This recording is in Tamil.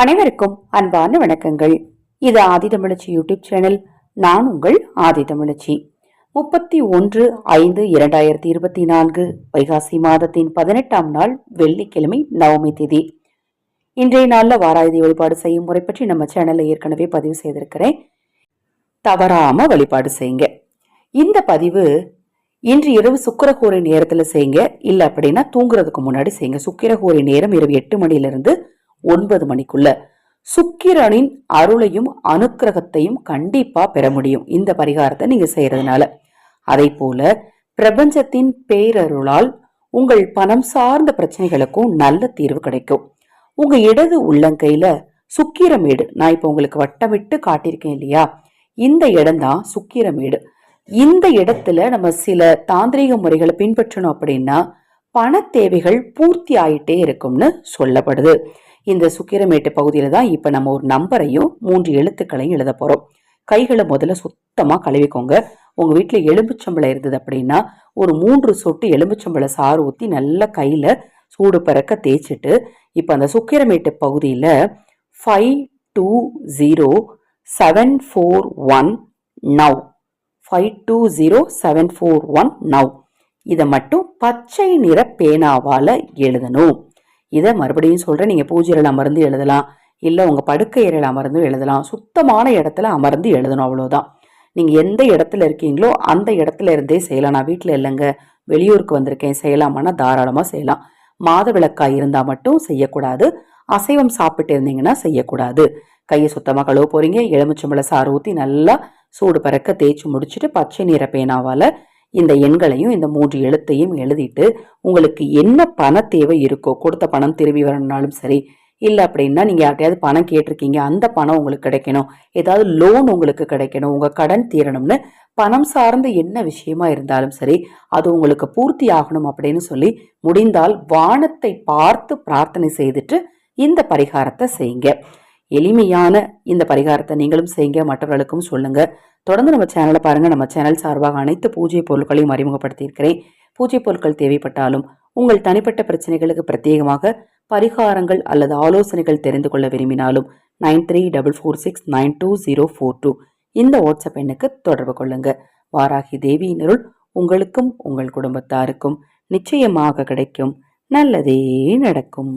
அனைவருக்கும் அன்பான வணக்கங்கள். இது ஆதிதமிழச்சி யூடியூப் சேனல். நான் உங்கள் ஆதிதமிழச்சி முப்பத்தி ஒன்று ஐந்து இரண்டாயிரத்தி இருபத்தி நான்கு வைகாசி மாதத்தின் பதினெட்டாம் நாள் வெள்ளிக்கிழமை நவமி திதி. இன்றைய நாளில் வாராயுதி வழிபாடு செய்யும் முறை பற்றி நம்ம சேனலில் ஏற்கனவே பதிவு செய்திருக்கிறேன். தவறாம வழிபாடு செய்யுங்க. இந்த பதிவு இன்று இரவு சுக்கிரகூரை நேரத்தில் செய்யுங்க. இல்லை அப்படின்னா தூங்குறதுக்கு முன்னாடி செய்யுங்க. சுக்கிரகூரை நேரம் இரவு எட்டு மணிலிருந்து ஒன்பது மணிக்குள்ள. சுக்கிரனின் அருளையும் அனுக்கிரகத்தையும் கண்டிப்பா பெற முடியும். இந்த பரிகாரத்தை நீங்க செய்யறதுனால. அதே போல பிரபஞ்சத்தின் பேரருளால் உங்கள் பணம் சார்ந்த பிரச்சனைகளுக்கும் நல்ல தீர்வு கிடைக்கும். உங்க இடது உள்ளங்கையில சுக்கிரமேடு நான் இப்போ உங்களுக்கு வட்டமிட்டு காட்டியிருக்கேன் இல்லையா? இந்த இடம் தான் சுக்கிரமேடு இந்த இடத்துல நம்ம சில தாந்திரிக முறைகளை பின்பற்றணும் அப்படின்னா பண தேவைகள் பூர்த்தி ஆயிட்டே இருக்கும்னு சொல்லப்படுது. இந்த சுக்கிரமேட்டு பகுதியில் தான் இப்போ நம்ம ஒரு நம்பரையும் மூன்று எழுத்துக்களையும் எழுத போகிறோம் கைகளை முதல்ல சுத்தமாக கழுவிக்கோங்க. உங்கள் வீட்டில் எலும்புச்சம்பளம் இருந்தது அப்படின்னா ஒரு மூன்று சொட்டு எலும்புச்சம்பள சாறு ஊற்றி நல்லா கையில் சூடு பறக்க தேய்ச்சிட்டு இப்போ அந்த சுக்கிரமேட்டு பகுதியில் five two zero seven four one now five two zero seven four one now இதை மட்டும் பச்சை நிற பேனாவால் எழுதணும். இதை மறுபடியும் சொல்கிறேன் நீங்கள் பூஜையில் அமர்ந்து எழுதலாம். இல்லை உங்கள் படுக்கையறையில் அமர்ந்து எழுதலாம். சுத்தமான இடத்துல அமர்ந்து எழுதணும் அவ்வளோதான் நீங்கள் எந்த இடத்துல இருக்கீங்களோ அந்த இடத்துல இருந்தே செய்யலாம். நான் வீட்டில் இல்லைங்க. வெளியூருக்கு வந்திருக்கேன். செய்யலாமான்னா தாராளமாக செய்யலாம். மாத விளக்காய் இருந்தால் மட்டும் செய்யக்கூடாது. அசைவம் சாப்பிட்டு இருந்தீங்கன்னா செய்யக்கூடாது. கையை சுத்தமாக கழுவ போகிறீங்க எலுமிச்சம்பழ சாறு ஊற்றி நல்லா சூடு பறக்க தேய்ச்சி முடிச்சுட்டு பச்சை நீர பேனாவால் இந்த எண்களையும் இந்த மூன்று எழுத்தையும் எழுதிட்டு உங்களுக்கு என்ன பண தேவை இருக்கோ கொடுத்த பணம் திரும்பி வரணும்னாலும் சரி இல்லை அப்படின்னா நீங்கள் யார்ட்டையாவது பணம் கேட்டிருக்கீங்க அந்த பணம் உங்களுக்கு கிடைக்கணும். ஏதாவது லோன் உங்களுக்கு கிடைக்கணும் உங்கள் கடன் தீரணும்னு பணம் சார்ந்த என்ன விஷயமா இருந்தாலும் சரி அது உங்களுக்கு பூர்த்தி ஆகணும் அப்படின்னு சொல்லி முடிந்தால் வானத்தை பார்த்து பிரார்த்தனை செய்துட்டு இந்த பரிகாரத்தை செய்யுங்க. எளிமையான இந்த பரிகாரத்தை நீங்களும் செய்யுங்க மற்றவர்களுக்கும் சொல்லுங்க. தொடர்ந்து நம்ம சேனலை பாருங்க. நம்ம சேனல் சார்பாக அனைத்து பூஜை பொருட்களையும் அறிமுகப்படுத்தியிருக்கிறேன். பூஜை பொருட்கள் தேவைப்பட்டாலும் உங்கள் தனிப்பட்ட பிரச்சனைகளுக்கு பிரத்யேகமாக பரிகாரங்கள் அல்லது ஆலோசனைகள் தெரிந்து கொள்ள விரும்பினாலும் nine three double four six nine two zero four two இந்த வாட்ஸ்அப் எண்ணுக்கு தொடர்பு கொள்ளுங்க. வாராகி தேவியினருள் உங்களுக்கும் உங்கள் குடும்பத்தாருக்கும் நிச்சயமாக கிடைக்கும். நல்லதே நடக்கும்.